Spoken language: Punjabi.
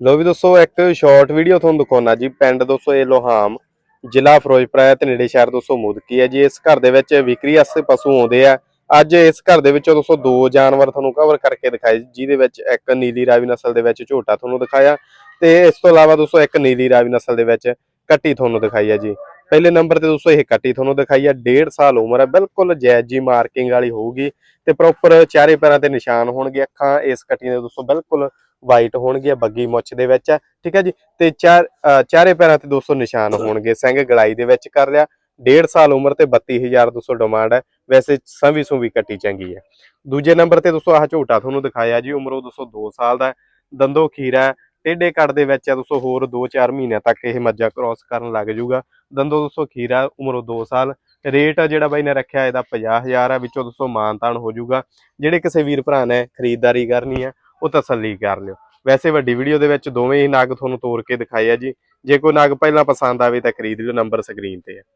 ਲੋ ਵੀ ਦੋਸਤੋ, ਇੱਕ ਸ਼ਾਰਟ ਵੀਡੀਓ ਤੁਹਾਨੂੰ ਦਿਖਾਉਣਾ ਜੀ। ਪਿੰਡ ਦੋਸਤੋ, ਇਹ ਲੋਹਾਮ ਜ਼ਿਲ੍ਹਾ ਫਿਰੋਜ਼ਪੁਰ ਹੈ ਤੇ ਨੇੜੇ ਸ਼ਹਿਰ ਦੋਸਤੋ ਮੁਦਕੀ ਹੈ ਜੀ। ਇਸ ਘਰ ਦੇ ਵਿੱਚ ਵਿਕਰੀ ਵਾਸਤੇ ਪਸ਼ੂ ਆਉਂਦੇ ਆ। ਅੱਜ ਇਸ ਘਰ ਦੇ ਵਿੱਚੋਂ ਦੋਸਤੋ ਦੋ ਜਾਨਵਰ ਤੁਹਾਨੂੰ ਕਵਰ ਕਰਕੇ ਦਿਖਾਏ ਜਿਹਦੇ ਵਿੱਚ ਇੱਕ ਨੀਲੀ ਰਾਵੀ ਨਸਲ ਦੇ ਵਿੱਚ ਝੋਟਾ ਤੁਹਾਨੂੰ ਦਿਖਾਇਆ ਤੇ ਇਸ ਤੋਂ ਇਲਾਵਾ ਦੋਸਤੋ ਇੱਕ ਨੀਲੀ ਰਾਵੀ ਨਸਲ ਦੇ ਵਿੱਚ ਕੱਟੀ ਤੁਹਾਨੂੰ ਦਿਖਾਈ ਹੈ ਜੀ। ਪਹਿਲੇ ਨੰਬਰ ਤੇ ਦੋਸਤੋ ਇਹ ਕੱਟੀ ਤੁਹਾਨੂੰ ਦਿਖਾਈ ਹੈ 1.5 ਸਾਲ ਉਮਰ ਹੈ ਬਿਲਕੁਲ ਜੈਜ਼ੀ ਮਾਰਕਿੰਗ ਵਾਲੀ ਹੋਊਗੀ ਤੇ ਪ੍ਰੋਪਰ ਚਾਰੇ ਪੈਰਾਂ ਤੇ ਨਿਸ਼ਾਨ ਹੋਣਗੇ, ਅੱਖਾਂ ਇਸ ਕੱਟੀ ਦੇ ਦੋਸਤੋ ਬਿਲਕੁਲ ਵਾਈਟ ਹੋਣਗੇ ਬੱਗੀ ਮੁੱਛ ਦੇ ਵਿੱਚ ਹੈ ਠੀਕ ਹੈ ਜੀ? ਤੇ ਚਾਰ ਚਾਰੇ ਪੈਰਾਂ ਤੇ ਦੋਸਤੋ ਨਿਸ਼ਾਨ ਹੋਣਗੇ, ਸਿੰਘ ਗਲਾਈ ਦੇ ਵਿੱਚ ਕਰ ਲਿਆ 1.5 ਸਾਲ ਉਮਰ ਤੇ 32200 ਡਿਮਾਂਡ ਹੈ ਵੈਸੇ ਸੰਵੀ ਸੁਵੀ ਕੱਟੀ ਚੰਗੀ ਹੈ ਦੂਜੇ ਨੰਬਰ ਤੇ ਦੋਸਤੋ ਆਹ ਝੋਟਾ ਤੁਹਾਨੂੰ ਦਿਖਾਇਆ ਜੀ, ਉਮਰ ਉਹ ਦੋਸਤੋ 2 ਸਾਲ ਦਾ, ਦੰਦੋ ਖੀਰਾ ਹੈ ਟੇਡੇ ਕੱਟ ਦੇ ਵਿੱਚ ਹੈ ਦੋਸਤੋ, ਹੋਰ 2-4 ਮਹੀਨਿਆਂ ਤੱਕ ਇਹ ਮੱਝਾ ਕ੍ਰਾਸ ਕਰਨ ਲੱਗ ਜਾਊਗਾ। ਦੰਦੋ ਦੋਸਤੋ, ਖੀਰਾ ਉਮਰੋਂ 2 ਸਾਲ। ਰੇਟ ਜਿਹੜਾ ਬਾਈ ਨੇ ਰੱਖਿਆ, ਇਹਦਾ 50000 ਆ, ਵਿੱਚੋਂ ਦੋਸਤੋ ਮਾਨਤਾਨ ਹੋ ਜਾਊਗਾ। ਜਿਹੜੇ ਕਿਸੇ ਵੀਰ ਭਰਾ ਨੇ ਖਰੀਦਦਾਰੀ ਕਰਨੀ ਹੈ ਉਹ ਤਸੱਲੀ ਕਰ ਲਿਓ। ਵੈਸੇ ਵੱਡੀ ਵੀਡੀਓ ਦੇ ਵਿੱਚ ਦੋਵੇਂ ਹੀ ਨਗ ਤੁਹਾਨੂੰ ਤੋੜ ਕੇ ਦਿਖਾਏ ਆ ਜੀ। ਜੇ ਕੋਈ ਨਗ ਪਹਿਲਾਂ ਪਸੰਦ ਆਵੇ ਤਾਂ ਖਰੀਦ ਲਿਓ, ਨੰਬਰ ਸਕਰੀਨ ਤੇ ਹੈ